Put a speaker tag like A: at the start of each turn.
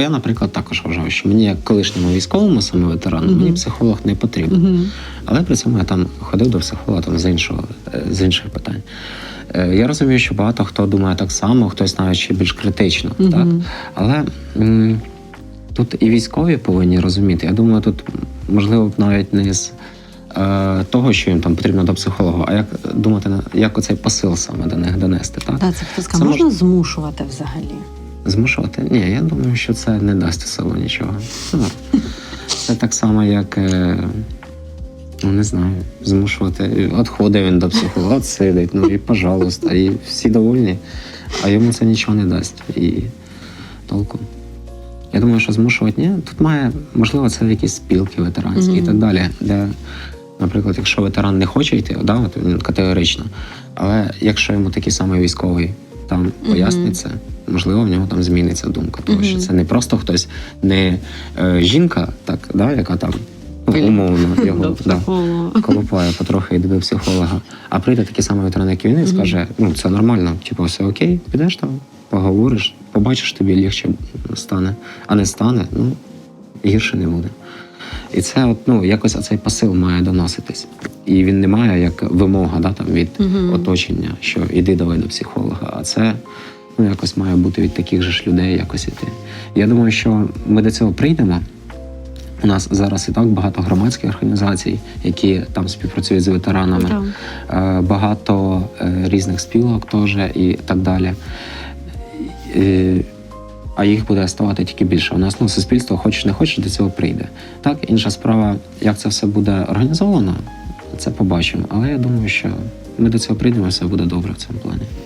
A: Бо я, наприклад, також вважаю, що мені, як колишньому військовому саме ветерану, мені психолог не потрібен.
B: Мгм.
A: Але при цьому я там ходив до психолога там, з, іншого, е, з інших питань. Е, Я розумію, що багато хто думає так само, хтось навіть ще більш критично.
B: Мгм.
A: Так? Але м, тут і військові повинні розуміти. Я думаю, тут можливо навіть не з е, того, що їм там потрібно до психолога, а як думати, як оцей посил саме до них донести. Так?
B: Та, це хто сказав, можна змушувати взагалі?
A: Змушувати? Ні, я думаю, що це не дасть силу нічого. Ну, це так само, як. е, Ну, не знаю, змушувати. От ходить він до психолога, от сидить, ну і пожалуйста, і всі довольні, а йому це нічого не дасть. І толку. Я думаю, що змушувати ні. Тут має, можливо, це якісь спілки ветеранські і так далі, де, наприклад, якщо ветеран не хоче йти, да, от він категорично, але якщо йому такий самий військовий там пояснить це, можливо, в нього там зміниться думка, тому що це не просто хтось, не е, жінка, так, да, яка там ну, умовно його да, колупає потрохи йде до психолога. А прийде такий самий ветеран, як і він, і скаже: ну це нормально, типу, все окей, підеш там, поговориш, побачиш, тобі легше стане, а не стане, ну гірше не буде. І це от, ну, якось цей посил має доноситись. І він не має як вимога да, там, від
B: Мгм.
A: оточення, що іди давай до психолога. А це ну, якось має бути від таких же ж людей якось іти. Я думаю, що ми до цього прийдемо. У нас зараз і так багато громадських організацій, які там співпрацюють з ветеранами,
B: Так.
A: е, багато е, різних спілок теж і так далі. А їх буде ставати тільки більше. У нас ну, суспільство, хочеш не хочеш, до цього прийде. Так, інша справа, як це все буде організовано, це побачимо. Але я думаю, що ми до цього прийдемо, все буде добре в цьому плані.